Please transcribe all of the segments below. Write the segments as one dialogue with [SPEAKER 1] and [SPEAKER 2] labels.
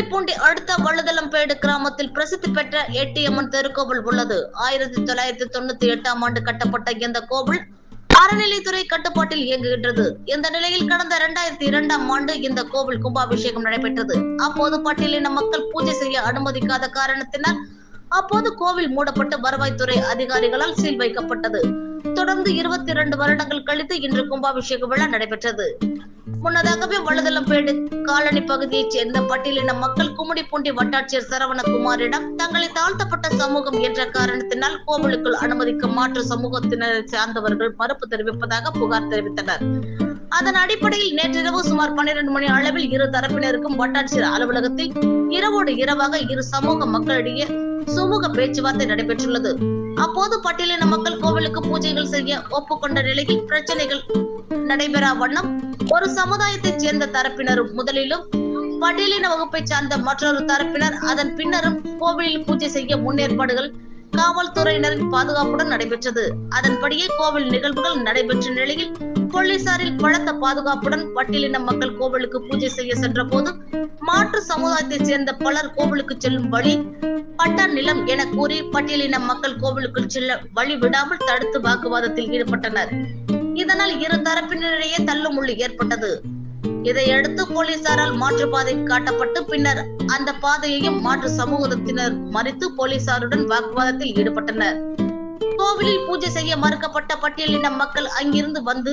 [SPEAKER 1] கும்மிடிப்பூண்டி அடுத்த வழுதலம்பேடு கிராமத்தில் பிரசித்தி பெற்ற எட்டியம்மன் திருக்கோவில் உள்ளது. ஆயிரத்தி தொள்ளாயிரத்தி தொண்ணூத்தி எட்டாம் ஆண்டு கட்டப்பட்ட இந்த கோவில் அறநிலைத்துறை கட்டுப்பாட்டில் இயங்குகின்றது. இந்த நிலையில் கடந்த இரண்டாயிரத்தி இரண்டாம் ஆண்டு இந்த கோவில் கும்பாபிஷேகம் நடைபெற்றது. அப்போது பட்டியலின மக்கள் பூஜை செய்ய அனுமதிக்காத காரணத்தினால் அப்போது கோவில் மூடப்பட்டு வருவாய்த்துறை அதிகாரிகளால் சீல் வைக்கப்பட்டது. தொடர்ந்து இருபத்தி இரண்டு வருடங்கள் கழித்து இன்று கும்பாபிஷேக விழா நடைபெற்றது. முன்னதாகவே வலதளம்பேடு காலனி பகுதியைச் சேர்ந்த பட்டியலின மக்கள் கும்மிடிப்பூண்டி வட்டாட்சியர் சரவணகுமாரிடம் தங்களை தாழ்த்தப்பட்ட சமூகம் என்ற காரணத்தினால் கோவிலுக்குள் அனுமதிக்க மாற்று சமூகத்தினரை சார்ந்தவர்கள் மறுப்பு தெரிவிப்பதாக புகார் தெரிவித்தனர். அதன் அடிப்படையில் நேற்றிரவு சுமார் பன்னிரண்டு மணி அளவில் இரு தரப்பினருக்கும் வட்டாட்சியர் அலுவலகத்தில் இரவோடு இரவாக இரு சமூக மக்களிடையே சுமூக பேச்சுவார்த்தை நடைபெற்றுள்ளது. அப்போது பட்டியலின மக்கள் கோவிலுக்கு பூஜைகள் செய்ய ஒப்புக்கொண்ட நிலையில் பிரச்சனைகள் நடைபெறா வண்ணம் ஒரு சமுதாயத்தைச் சேர்ந்த தரப்பினரும் முதலிலும் பட்டியலின வகுப்பை சார்ந்த மற்றொரு தரப்பினர் அதன் பின்னரும் கோவிலில் பூஜை செய்ய முன்னேற்பாடுகள் காவல்துறையினரின் பாதுகாப்புடன் நடைபெற்றது. அதன்படியே கோவில் நிகழ்வுகள் நடைபெற்ற நிலையில் போலீசாரில் பலத்த பாதுகாப்புடன் பட்டியலின மக்கள் கோவிலுக்கு பூஜை செய்ய சென்ற போது மாற்று சமுதாயத்தைச் சேர்ந்த பலர் கோவிலுக்கு செல்லும் வழி பட்டா நிலம் என கூறி பட்டியலின மக்கள் கோவிலுக்குள் செல்ல வழி விடாமல் தடுத்து வாக்குவாதத்தில் ஈடுபட்டனர். இதனால் இரு தரப்பினரிடையே தள்ளுமுள்ளு ஏற்பட்டது. இதையடுத்து போலீசாரால் மாற்றுப்பாதை காட்டப்பட்டு பின்னர் அந்த பாதையையும் மாற்று சமூகத்தினர் மறித்து போலீசாருடன் வாக்குவாதத்தில் ஈடுபட்டனர். கோவிலில் பூஜை செய்ய மறுக்கப்பட்ட பட்டியலின மக்கள் அங்கிருந்து வந்து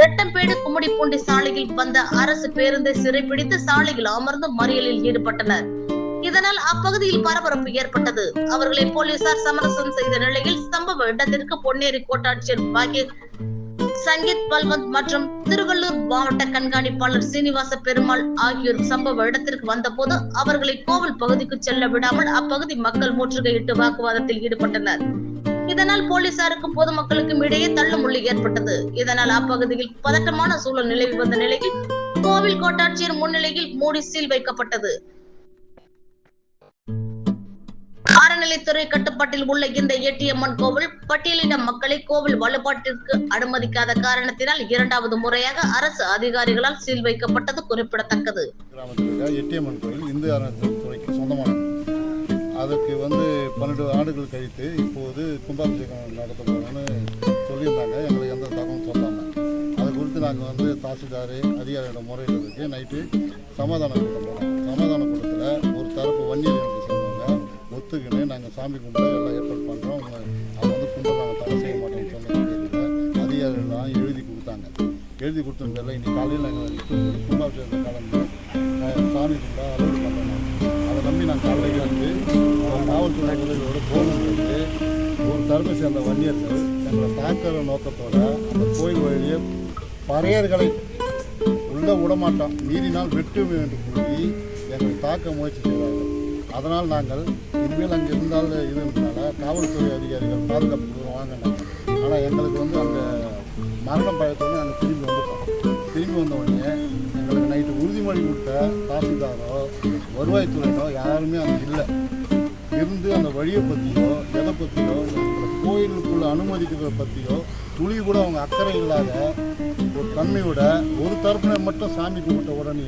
[SPEAKER 1] ரெட்டம்பேடு கும்மிடிப்பூண்டி சாலையில் வந்த அரசு பேருந்தை சிறைப்பிடித்து சாலையில் அமர்ந்து மறியலில் ஈடுபட்டனர். இதனால் அப்பகுதியில் பரபரப்பு ஏற்பட்டது. அவர்களை போலீசார் சமரசம் செய்த நிலையில் சம்பவ இடத்திற்கு பொன்னேரி கோட்டாட்சியர் பாக்கிய சங்கீத் பல்வந்த் மற்றும் திருவள்ளூர் மாவட்ட கண்காணிப்பாளர் சீனிவாச பெருமாள் ஆகியோர் சம்பவ இடத்திற்கு வந்தபோது அவர்களை கோவில் பகுதிக்கு செல்ல விடாமல் அப்பகுதி மக்கள் முற்றுகையிட்டு வாக்குவாதத்தில் ஈடுபட்டனர். இதனால் போலீசாருக்கும் பொதுமக்களுக்கும் இடையே தள்ளுமுள்ளி ஏற்பட்டது. இதனால் அப்பகுதியில் பதட்டமான சூழல் நிலவி வந்த நிலையில் கோவில் கோட்டாட்சியர் முன்னிலையில் மூடி சீல் வைக்கப்பட்டது. அறநிலைத்துறை கட்டுப்பாட்டில் உள்ள இந்த எட்டியம்மன் கோவில் பட்டியலின மக்களை கோவில் வழிபாட்டிற்கு அனுமதிக்காத காரணத்தினால் இரண்டாவது முறையாக அரசு அதிகாரிகளால் சீல் வைக்கப்பட்டது குறிப்பிடத்தக்கது.
[SPEAKER 2] கிராமத்தில் எட்டியம்மன் கோயில் இந்து அறநிலையத்துறைக்கு சொந்தமானது. அதுக்கு வந்து பன்னெண்டு ஆண்டுகள் கழித்து இப்போது கும்பாபிஷேகம் நடத்த போகிறோம்னு சொல்லியிருந்தாங்க. எங்களுக்கு எந்த தகவலும் சொல்லாமல் அது குறித்து நாங்கள் வந்து தாசில்தார் அதிகாரியோட முறையிட்டதுக்கு நைட்டு சமாதானம் கூட்டம் போனோம் சமாதான கூட்டத்தில் ஒரு தரப்பு வன்னியர் என்று சொன்னவங்க ஒத்துக்கின்னு நாங்கள் சாமி கும்பிட எல்லாம் ஏற்பாடு பண்ணுறோம் அவங்க வந்து கும்பிட நாங்கள் தடை செய்ய மாட்டோம்னு சொன்னதுக்கு அதிகாரிகள்லாம் எழுதி கொடுத்தாங்க. எழுதி கொடுத்த இன்னைக்கு காலையில் நாங்கள் கும்பாபிஷேகத்தை கலந்து சாமி கும்பிட அளவு பண்ணணும் அதை நம்பி நாங்கள் காலையில் வந்து அஹ், போகும்போது ஒரு தரப்பை சேர்ந்த வன்னியர்கள் எங்களை தாக்குற நோக்கத்தோட அந்த கோயில் வழியே பறையர்களை உள்ள விடமாட்டோம் மீறினால் வெட்டும் என்று கூறி எங்களை தாக்க முயற்சி செய்வார்கள் அதனால் நாங்கள் இனிமேல் அங்கே இருந்தால் இருந்ததுனால காவல்துறை அதிகாரிகள் பாதுகாப்பு கொடுக்க வாங்கினாங்க ஆனால் எங்களுக்கு வந்து அந்த மரணம் பயத்தோடு நாங்கள் திரும்பி வந்துட்டோம் திரும்பி வந்த உடனே எங்களுக்கு நைட்டு உறுதிமொழி கொடுத்த தாசில்தாரோ வருவாய்த்துறையினோ யாருமே அங்கே இல்லை இருந்து அந்த வழியை பற்றியோ எதை பற்றியோ எங்களை கோயிலுக்குள்ள அனுமதிக்கிறத பற்றியோ துளி கூட அவங்க அக்கறை இல்லாத ஒரு தன்மையோட ஒரு தரப்பினர் மட்டும் சாமி கும்பிட்ட உடனே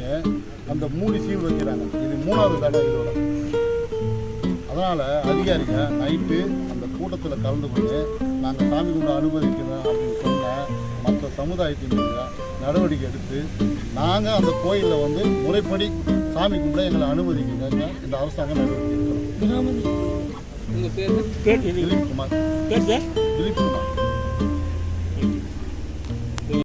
[SPEAKER 2] அந்த மூடி சீல் வைக்கிறாங்க. இது மூணாவது தடவை இதோட. அதனால் அதிகாரிங்க நைட்டு அந்த கூட்டத்தில் கலந்து கொண்டு நாங்கள் சாமி கும்பிட அனுமதிக்கிறோம் அப்படின்னு சொன்ன மற்ற சமுதாயத்தின் நடவடிக்கை எடுத்து நாங்கள் அந்த கோயிலில் வந்து முறைப்படி சாமி கும்பிட எங்களை அனுமதிக்கிறோங்க. இந்த அரசாங்கம் நடவடிக்கை எடுக்கிறோம்
[SPEAKER 3] உங்கள் பேர் பேர்
[SPEAKER 2] திலீப்